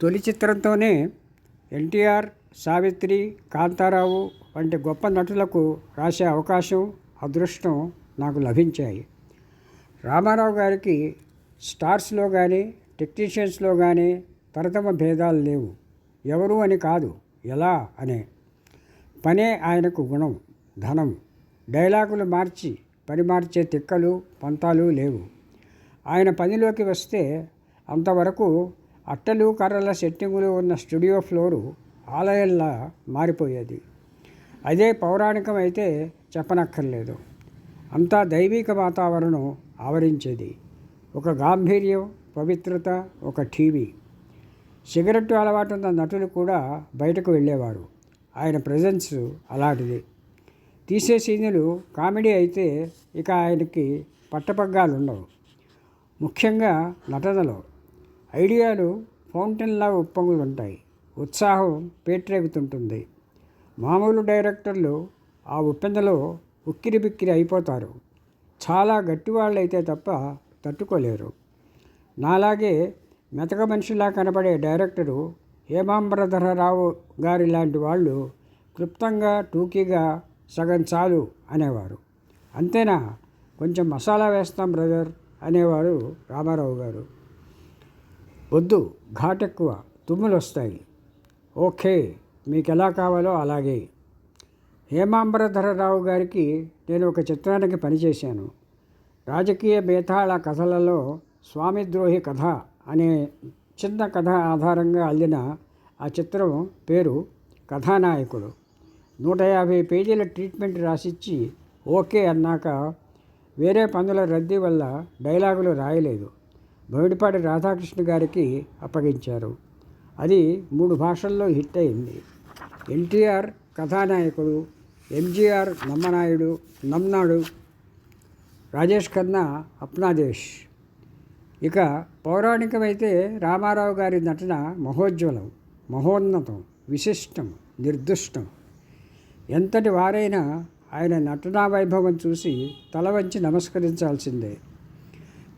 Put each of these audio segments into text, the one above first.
తొలి చిత్రంతోనే ఎన్టీఆర్ సావిత్రి కాంతారావు వంటి గొప్ప నటులకు రాసే అవకాశం అదృష్టం నాకు లభించాయి. రామారావు గారికి స్టార్స్లో కానీ టెక్నీషియన్స్లో కానీ తరతమ భేదాలు లేవు. ఎవరు అని కాదు ఎలా అనే. పనే ఆయనకు గుణం ధనం. డైలాగులు మార్చి పని మార్చే తిక్కలు పంతాలు లేవు. ఆయన పనిలోకి వస్తే అంతవరకు అట్టలు కర్రల సెట్టింగులు ఉన్న స్టూడియో ఫ్లోరు ఆలయంలా మారిపోయేది. అదే పౌరాణికమైతే చెప్పనక్కర్లేదు. అంతా దైవిక వాతావరణం ఆవరించేది. ఒక గాంభీర్యం పవిత్రత ఒక టీవీ. సిగరెట్టు అలవాటు ఉన్న నటులు కూడా బయటకు వెళ్ళేవారు. ఆయన ప్రజెన్స్ అలాంటిది. తీసే సీన్లు కామెడీ అయితే ఇక ఆయనకి పట్టపగ్గాలు ఉండవు ముఖ్యంగా నటనలో. ఐడియాలు ఫౌంటైన్లా ఉప్పొంగుతుంటాయి ఉత్సాహం పేట్రేగుతుంటుంది. మామూలు డైరెక్టర్లు ఆ ఉప్పెందలో ఉక్కిరి బిక్కిరి అయిపోతారు. చాలా గట్టివాళ్ళైతే తప్ప తట్టుకోలేరు. నాలాగే మెతక మనిషిలా కనబడే డైరెక్టరు హేమాంబరధరరావు గారి లాంటి వాళ్ళు క్లుప్తంగా టూకీగా సగం చాలు అనేవారు. అంతేనా? కొంచెం మసాలా వేస్తాం బ్రదర్ అనేవారు రామారావు గారు. వద్దు ఘాటెక్కువ తుమ్ములు వస్తాయి ఓకే మీకు ఎలా కావాలో అలాగే. హేమాంబరధరరావు గారికి నేను ఒక చిత్రానికి పనిచేశాను రాజకీయ బేతాళ కథలలో స్వామిద్రోహి కథ అనే చిన్న కథ ఆధారంగా అల్లిన ఆ చిత్రం పేరు కథానాయకుడు. నూట యాభై పేజీల ట్రీట్మెంట్ రాసిచ్చి ఓకే అన్నాక వేరే పనుల రద్దీ వల్ల డైలాగులు రాయలేదు. బోడిపాటి రాధాకృష్ణ గారికి అప్పగించారు. అది మూడు భాషల్లో హిట్ అయింది. ఎన్టీఆర్ కథానాయకుడు ఎంజీఆర్ నమ్మనాయుడు నమ్నాడు రాజేష్ ఖన్నా అప్నాదేశ్ ఇక పౌరాణికమైతే రామారావు గారి నటన మహోజ్వలం మహోన్నతం విశిష్టం నిర్దుష్టం. ఎంతటి వారైనా ఆయన నటనా వైభవం చూసి తల వంచి నమస్కరించాల్సిందే.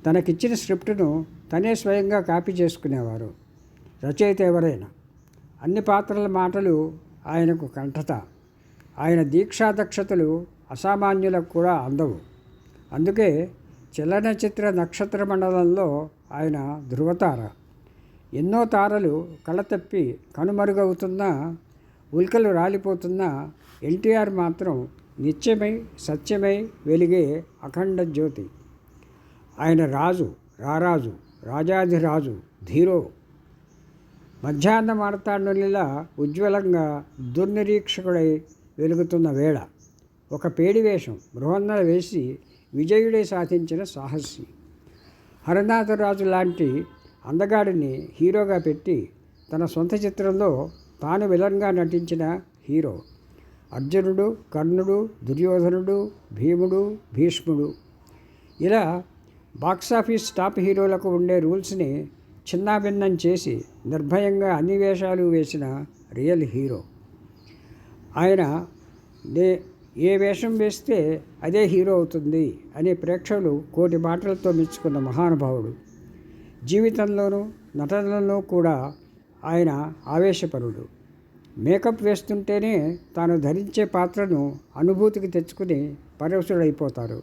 తనకిచ్చిన స్క్రిప్టును తనే స్వయంగా కాపీ చేసుకునేవారు. రచయిత ఎవరైనా. అన్ని పాత్రల మాటలు ఆయనకు కంఠత. ఆయన దీక్షాదక్షతలు అసామాన్యులకు కూడా అందవు. అందుకే చలనచిత్ర నక్షత్ర మండలంలో ఆయన ధృవతార. ఎన్నో తారలు కళ్ళతప్పి కనుమరుగవుతున్నా ఉల్కలు రాలిపోతున్నా ఎన్టీఆర్ మాత్రం నిత్యమై సత్యమై వెలిగే అఖండ జ్యోతి. ఆయన రాజు రారాజు రాజాధిరాజు ధీరో. మధ్యాహ్న మార్తాండునిలా ఉజ్వలంగా దుర్నిరీక్షకుడై వెలుగుతున్న వేళ ఒక పేడి వేషం బృహన్నర వేసి విజయుడే సాధించిన సాహసి. హరనాథరాజు లాంటి అందగాడిని హీరోగా పెట్టి తన సొంత చిత్రంలో తాను విలన్గా నటించిన హీరో అర్జునుడు కర్ణుడు దుర్యోధనుడు భీముడు భీష్ముడు. ఇలా బాక్సాఫీస్ టాప్ హీరోలకు ఉండే రూల్స్ని చిన్నాభిన్నం చేసి నిర్భయంగా అన్ని వేషాలు వేసిన రియల్ హీరో. ఆయన దే ఏ వేషం వేస్తే అదే హీరో అవుతుంది అని ప్రేక్షకులు కోటి మాటలతో మెచ్చుకున్న మహానుభావుడు. జీవితంలోనూ నటనలోనూ కూడా ఆయన ఆవేశపరుడు. మేకప్ వేస్తుంటేనే తాను ధరించే పాత్రను అనుభూతికి తెచ్చుకుని పరవశుడైపోతారు.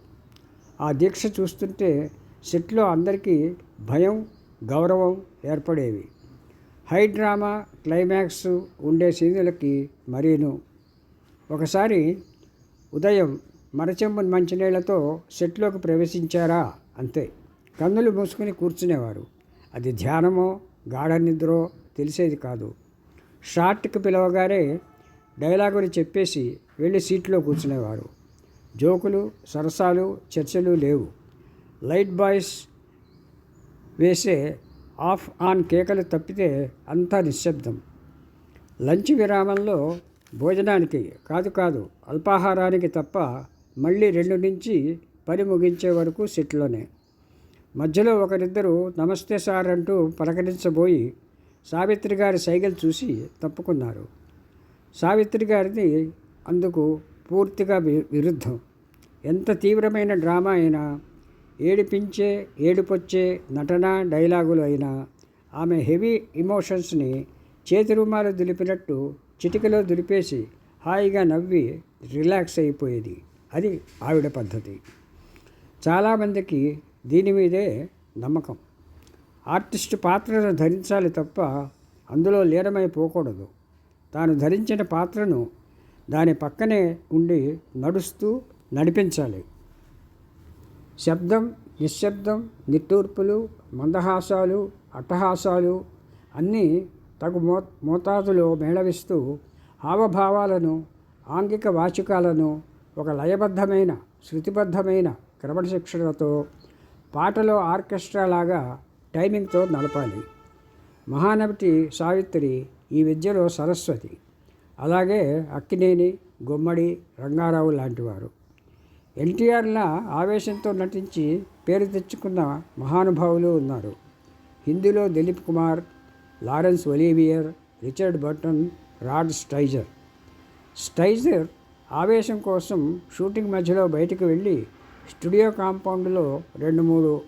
ఆ దీక్ష చూస్తుంటే సెట్లో అందరికీ భయం గౌరవం ఏర్పడేవి. హై డ్రామా క్లైమాక్స్ ఉండే సీన్లకి మరీను. ఒకసారి ఉదయం మరచెంబు మంచినీళ్ళతో సెట్లోకి ప్రవేశించారా అంతే. కన్నులు మూసుకుని కూర్చునేవారు. అది ధ్యానమో గాఢ నిద్రో తెలిసేది కాదు. షార్ట్కి పిలవగానే డైలాగులు చెప్పేసి వెళ్ళి సీట్లో కూర్చునేవారు. జోకులు సరసాలు చర్చలు లేవు. లైట్ బాయ్స్ వేసే ఆఫ్ ఆన్ కేకలు తప్పితే అంతా నిశ్శబ్దం. లంచ్ విరామంలో భోజనానికి కాదు కాదు అల్పాహారానికి తప్ప మళ్ళీ రెండు నుంచి పని ముగించే వరకు సిట్లోనే. మధ్యలో ఒకరిద్దరు నమస్తే సార్ అంటూ పలకరించబోయి సావిత్రి గారి సైకిల్ చూసి తప్పుకున్నారు. సావిత్రి గారిది అందుకు పూర్తిగా వి- విరుద్ధం. ఎంత తీవ్రమైన డ్రామా అయినా ఏడిపించే ఏడుపొచ్చే నటన డైలాగులు అయినా ఆమె హెవీ ఇమోషన్స్ని చేతి రుమాలు దులిపినట్టు చిటికలో దులిపేసి హాయిగా నవ్వి రిలాక్స్ అయిపోయేది. అది ఆవిడ పద్ధతి. చాలామందికి దీని మీదే నమ్మకం. ఆర్టిస్ట్ పాత్రను ధరించాలి తప్ప అందులో లీనమైపోకూడదు. తాను ధరించిన పాత్రను దాని పక్కనే ఉండి నడుస్తూ నడిపించాలి. శబ్దం నిశ్శబ్దం నిట్టూర్పులు మందహాసాలు అట్టహాసాలు అన్నీ తగు మో మోతాదులో మేళవిస్తూ హావభావాలను ఆంగిక వాచికాలను ఒక లయబద్ధమైన శృతిబద్ధమైన క్రమశిక్షణతో పాటలో ఆర్కెస్ట్రా లాగా టైమింగ్తో నడపాలి. మహానటి సావిత్రి ఈ విద్యలో సరస్వతి. అలాగే అక్కినేని గుమ్మడి రంగారావు లాంటివారు. ఎన్టీఆర్లా ఆవేశంతో నటించి పేరు తెచ్చుకున్న మహానుభావులు ఉన్నారు. హిందీలో Dilip Kumar Laurence Olivier Richard Burton Rod Steiger. Steiger ఆవేశం కోసం షూటింగ్ మధ్యలో బయటకు వెళ్ళి స్టూడియో కాంపౌండ్లో రెండు మూడు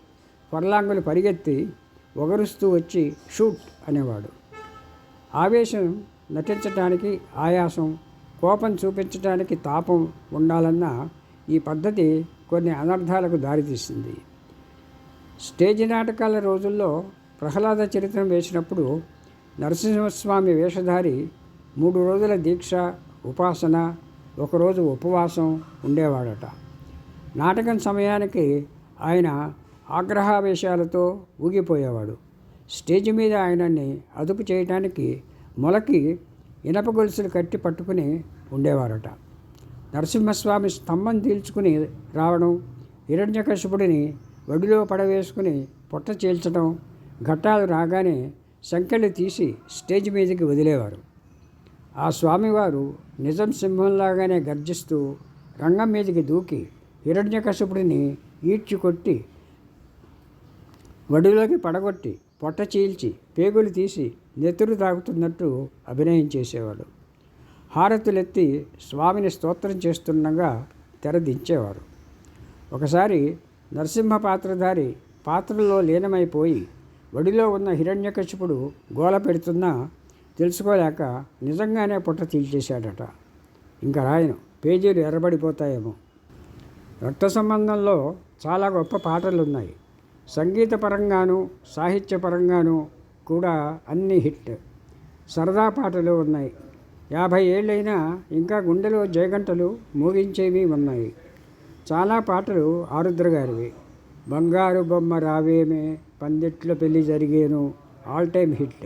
ఫర్లాంగులు పరిగెత్తి ఒగరుస్తూ వచ్చి షూట్ అనేవాడు. ఆవేశం నటించటానికి ఆయాసం కోపం చూపించడానికి తాపం ఉండాలన్న ఈ పద్ధతి కొన్ని అనర్థాలకు దారితీసింది స్టేజ్ నాటకాల రోజుల్లో ప్రహ్లాద చరిత్రం వేసినప్పుడు నరసింహస్వామి వేషధారి మూడు రోజుల దీక్ష ఉపాసన ఒకరోజు ఉపవాసం ఉండేవాడట. నాటకం సమయానికి ఆయన ఆగ్రహావేశాలతో ఊగిపోయేవాడు. స్టేజ్ మీద ఆయనని అదుపు చేయటానికి మొలకి ఇనప గొలుసులు కట్టి పట్టుకుని ఉండేవారట. నరసింహస్వామి స్తంభం తీల్చుకుని రావడం హిరణ్యకశిపుడిని వడిలో పడవేసుకుని పొట్ట చీల్చడం ఘట్టాలు రాగానే సంఖ్యలు తీసి స్టేజ్ మీదకి వదిలేవారు. ఆ స్వామివారు నిజం సింహంలాగానే గర్జిస్తూ రంగం మీదకి దూకి హిరణ్యకశపుడిని ఈడ్చి కొట్టి వడిలోకి పడగొట్టి పొట్ట చీల్చి పేగులు తీసి నెత్తురు తాగుతున్నట్టు అభినయం చేసేవాడు. హారతులెత్తి స్వామిని స్తోత్రం చేస్తుండగా తెరదించేవారు ఒకసారి నరసింహ పాత్రధారి పాత్రలో లీనమైపోయి వడిలో ఉన్న హిరణ్యకశిపుడు గోల పెడుతున్నా తెలుసుకోలేక నిజంగానే పుట్ట తీల్చేశాడట. ఇంకా రాయను పేజీలు ఎర్రబడిపోతాయేమో. రక్త సంబంధంలో చాలా గొప్ప పాటలు ఉన్నాయి సంగీతపరంగాను సాహిత్యపరంగాను కూడా అన్ని హిట్. సరదా పాటలు ఉన్నాయి. యాభై ఏళ్ళైనా ఇంకా గుండెలో జయగంటలు మోగించేవి ఉన్నాయి. చాలా పాటలు ఆరుద్ర గారివి. బంగారు బొమ్మ రావేమే పందిట్లో పెళ్ళి జరిగేను ఆల్ టైమ్ హిట్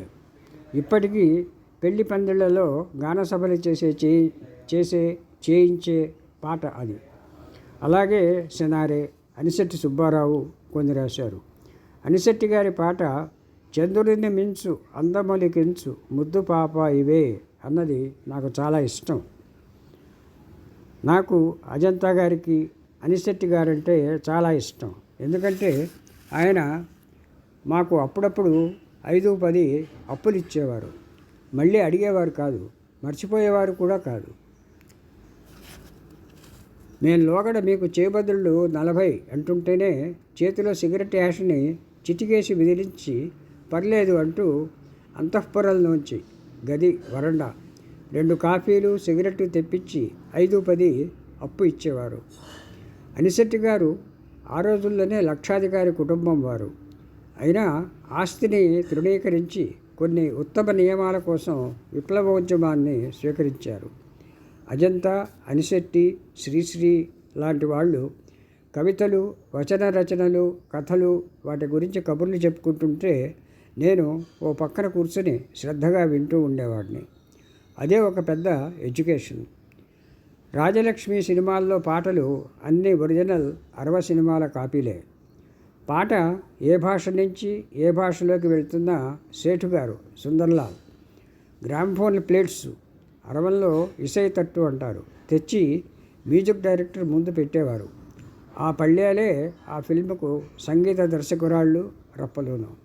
ఇప్పటికీ పెళ్ళి పందిళ్ళలో గానసభలు చేసే చే చేసే చేయించే పాట అది. అలాగే సినారే అనిశెట్టి సుబ్బారావు కొన్ని రాశారు. అనిశెట్టి గారి పాట చంద్రుడిని మించు అందమలికించు ముద్దు పాప ఇవే అన్నది నాకు చాలా ఇష్టం. నాకు అజంతా గారికి అనిశెట్టి గారంటే చాలా ఇష్టం. ఎందుకంటే ఆయన మాకు అప్పుడప్పుడు ఐదు పది అప్పులు ఇచ్చేవారు. మళ్ళీ అడిగేవారు కాదు మర్చిపోయేవారు కూడా కాదు. నేను లోగడ మీకు చేబదుళ్ళు నలభై అంటుంటేనే చేతిలో సిగరెట్ యాష్ని చిటికేసి విదిలించి పర్లేదు అంటూ అంతఃపురంలోంచి గది వరండా. రెండు కాఫీలు సిగరెట్ తెప్పించి ఐదు పది అప్పు ఇచ్చేవారు. అనిశెట్టి గారు ఆ రోజుల్లోనే లక్షాధికారి కుటుంబం వారు. అయినా ఆస్తిని తృణీకరించి కొన్ని ఉత్తమ నియమాల కోసం విప్లవోద్యమాన్ని స్వీకరించారు. అజంతా అనిశెట్టి శ్రీశ్రీ లాంటి వాళ్ళు కవితలు వచన రచనలు కథలు వాటి గురించి కబుర్లు చెప్పుకుంటుంటే నేను ఓ పక్కన కూర్చొని శ్రద్ధగా వింటూ ఉండేవాడిని. అదే ఒక పెద్ద ఎడ్యుకేషన్. రాజలక్ష్మి సినిమాల్లో పాటలు అన్ని ఒరిజినల్ అరవ సినిమాల కాపీలే. పాట ఏ భాష నుంచి ఏ భాషలోకి వెళ్తున్నా సేఠు గారు సుందర్లాల్. గ్రామ్ఫోన్ ప్లేట్స్ అరవంలో ఇసై తట్టు అంటారు. తెచ్చి మ్యూజిక్ డైరెక్టర్ ముందు పెట్టేవారు. ఆ పళ్ళ్యాలే ఆ ఫిల్మ్కు సంగీత దర్శకురాళ్ళు రప్పలును.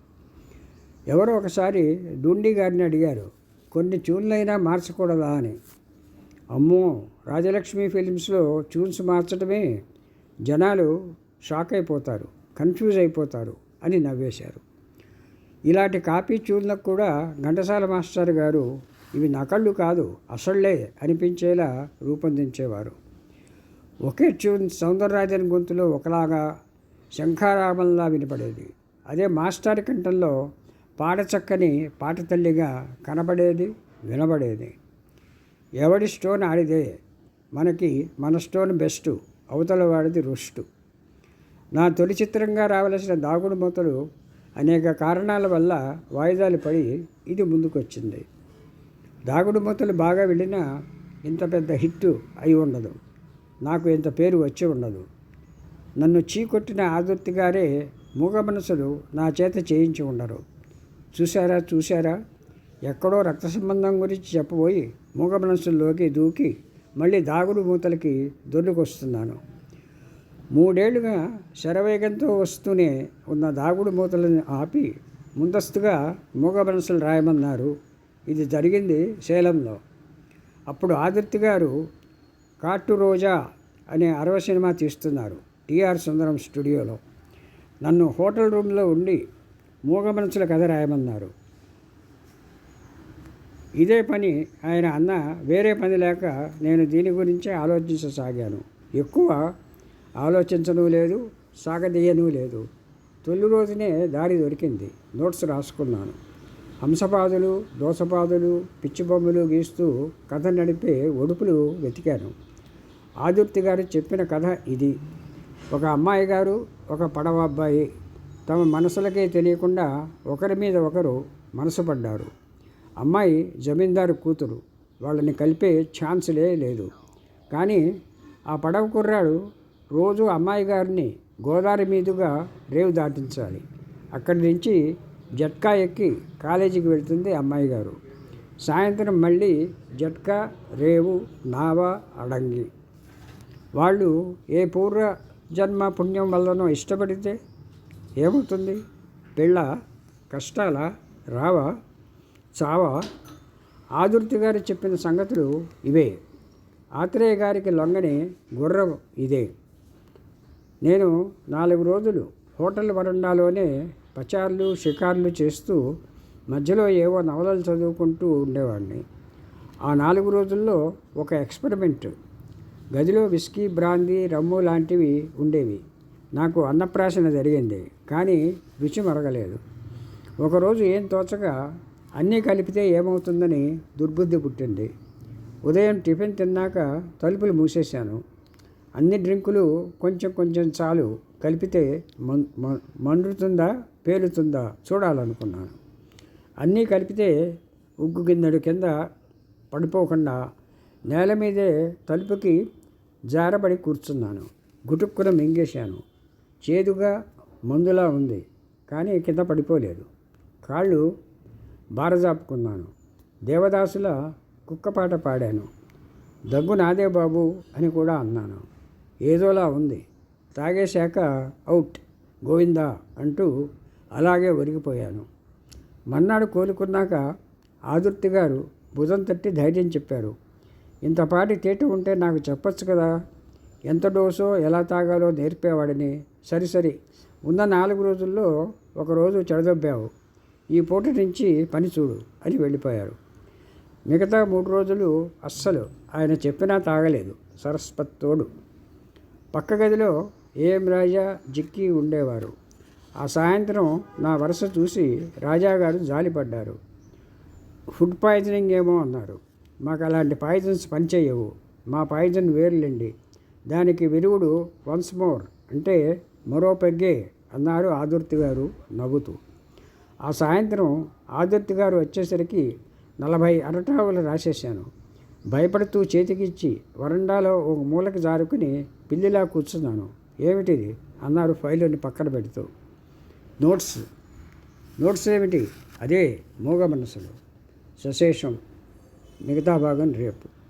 ఎవరో ఒకసారి దుండి గారిని అడిగారు కొన్ని ట్యూన్లైనా మార్చకూడదా? అని. అమ్మో రాజలక్ష్మి ఫిలిమ్స్లో ట్యూన్స్ మార్చడమే జనాలు షాక్ అయిపోతారు కన్ఫ్యూజ్ అయిపోతారు అని నవ్వేశారు. ఇలాంటి కాపీ ట్యూన్లకు కూడా ఘంటసాల మాస్టర్ గారు ఇవి నకళ్ళు కాదు అసళ్ళే అనిపించేలా రూపొందించేవారు. ఒకే ట్యూన్ సౌందరరాజన్ గొంతులో ఒకలాగా శంఖారామంలా వినపడేది. అదే మాస్టర్ కంఠంలో పాడచక్కని పాట తల్లిగా కనబడేది వినబడేది. ఎవడి స్టోన్ ఆడిదే? మనకి మన స్టోన్ బెస్ట్ అవతల వాడిది రుష్టు నా తొలి చిత్రంగా రావలసిన దాగుడు మూతలు అనేక కారణాల వల్ల వాయిదాలు పడి ఇది ముందుకొచ్చింది. దాగుడు మూతలు బాగా వెళ్ళినా ఇంత పెద్ద హిట్ అయి ఉండదు. నాకు ఇంత పేరు వచ్చి ఉండదు. నన్ను చీకొట్టిన ఆదుర్తి గారే మూగ మనసులు నా చేత చేయించి ఉండరు. చూశారా చూశారా? ఎక్కడో రక్త సంబంధం గురించి చెప్పబోయి మూగ మనసుల్లోకి దూకి మళ్ళీ దాగుడు మూతలకి దొర్లుకొస్తున్నాను. మూడేళ్ళుగా శరవేగంతో వస్తూనే ఉన్న దాగుడు మూతలను ఆపి ముందస్తుగా మూగ మనసులు రాయమన్నారు. ఇది జరిగింది సేలంలో. అప్పుడు ఆదిత్య గారు కాటు రోజా అనే అరవ సినిమా తీస్తున్నారు టిఆర్ సుందరం స్టూడియోలో. నన్ను హోటల్ రూమ్లో ఉండి మూగ కథ రాయమన్నారు. ఇదే పని ఆయన అన్న వేరే పని లేక నేను దీని గురించే ఆలోచించసాగాను. ఎక్కువ ఆలోచించను లేదు సాగదీయను లేదు. తొలి రోజునే దారి దొరికింది. నోట్స్ రాసుకున్నాను. హంసపాదులు దోసపాదులు పిచ్చిబొమ్మలు గీస్తూ కథ నడిపే ఒడుపులు వెతికాను. ఆదుర్తి గారు చెప్పిన కథ ఇది. ఒక అమ్మాయి గారు ఒక పడవ అబ్బాయి తమ మనసులకే తెలియకుండా ఒకరి మీద ఒకరు మనసు పడ్డారు. అమ్మాయి జమీందారు కూతురు. వాళ్ళని కలిపే ఛాన్సులే లేదు. కానీ ఆ పడవ కుర్రాడు రోజు అమ్మాయి గారిని గోదావరి మీదుగా రేవు దాటించాలి. అక్కడి నుంచి జట్కా ఎక్కి కాలేజీకి వెళ్తుంది అమ్మాయి గారు. సాయంత్రం మళ్ళీ జట్కా రేవు నావ అడంగి. వాళ్ళు ఏ పూర్వ జన్మ పుణ్యం వల్లనో ఇష్టపడితే ఏమవుతుంది పెళ్ళ కష్టాల రావా చావా. ఆదుర్తి గారు చెప్పిన సంగతులు ఇవే. ఆత్రేయ గారికి లొంగని గుర్రం ఇదే. నేను నాలుగు రోజులు హోటల్ వరండాలోనే పచార్లు షికార్లు చేస్తూ మధ్యలో ఏవో నవలలు చదువుకుంటూ ఉండేవాడిని. ఆ నాలుగు రోజుల్లో ఒక ఎక్స్పెరిమెంట్. గదిలో విస్కీ బ్రాందీ రమ్ము లాంటివి ఉండేవి. నాకు అన్నప్రాసన జరిగింది కానీ రుచి మరగలేదు. ఒకరోజు ఏం తోచగా అన్నీ కలిపితే ఏమవుతుందని దుర్బుద్ధి పుట్టింది. ఉదయం టిఫిన్ తిన్నాక తలుపులు మూసేశాను. అన్ని డ్రింకులు కొంచెం కొంచెం చాలు కలిపితే మం మండుతుందా పేలుతుందా చూడాలనుకున్నాను. అన్నీ కలిపితే ఉగ్గు గిన్నెడు కింద పడిపోకుండా నేల మీదే తలుపుకి జారబడి కూర్చున్నాను. గుటుక్కున మింగేశాను. చేదుగా మందులా ఉంది కానీ కింద పడిపోలేదు. కాళ్ళు బారజాపుకున్నాను. దేవదాసుల కుక్కపాట పాడాను. దగ్గు నాదే బాబు అని కూడా అన్నాను. ఏదోలా ఉంది. తాగేశాక అవుట్ గోవిందా అంటూ అలాగే ఒరిగిపోయాను. మన్నాడు కోలుకున్నాక ఆదుర్తి గారు భుజం తట్టి ధైర్యం చెప్పారు. ఇంతపాటి తేట ఉంటే నాకు చెప్పొచ్చు కదా. ఎంత డోసో ఎలా తాగాలో నేర్పేవాడిని. సరి సరి. ఉన్న నాలుగు రోజుల్లో ఒకరోజు చెడదొబ్బావు. ఈ పూట నుంచి పని చూడు అని వెళ్ళిపోయారు. మిగతా మూడు రోజులు అస్సలు ఆయన చెప్పినా తాగలేదు. సరస్వత్తోడు పక్క గదిలో ఏం రాజా జిక్కి ఉండేవారు. ఆ సాయంత్రం నా వరుస చూసి రాజాగారు జాలిపడ్డారు. ఫుడ్ పాయిజనింగ్ ఏమో అన్నారు. మాకు అలాంటి పాయిజన్స్ పనిచేయవు. మా పాయిజన్ వేర్లేండి. దానికి విరుగుడు వన్స్ మోర్ అంటే మరో పెగ్గే అన్నారు ఆదుర్తి గారు నవ్వుతూ. ఆ సాయంత్రం ఆదుర్తి గారు వచ్చేసరికి నలభై అరటావులు రాసేశాను. భయపడుతూ చేతికిచ్చి వరండాలో ఒక మూలకి జారుకుని పిల్లిలా కూర్చున్నాను. ఏమిటిది? అన్నారు ఫైలుని పక్కన పెడుతూ. నోట్స్. నోట్స్ ఏమిటి? అదే మూగ మనసులు. సశేషం. మిగతా భాగం రేపు.